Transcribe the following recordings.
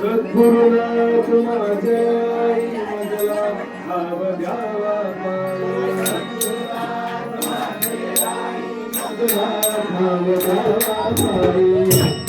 सद्गुरुनाथ माझे मजला भाव द्यावा भाव द्यावा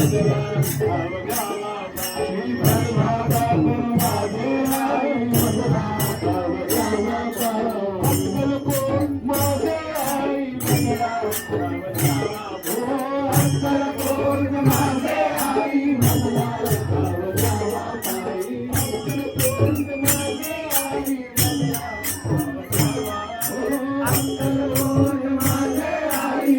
आरव झाला काही भज भक्ता गुरु माझे आई भज राव झाला काही अंतर कोण माझे आली भज राव झाला काही अंतर कोण माझे आली भज राव झाला काही अंतर कोण माझे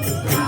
Thank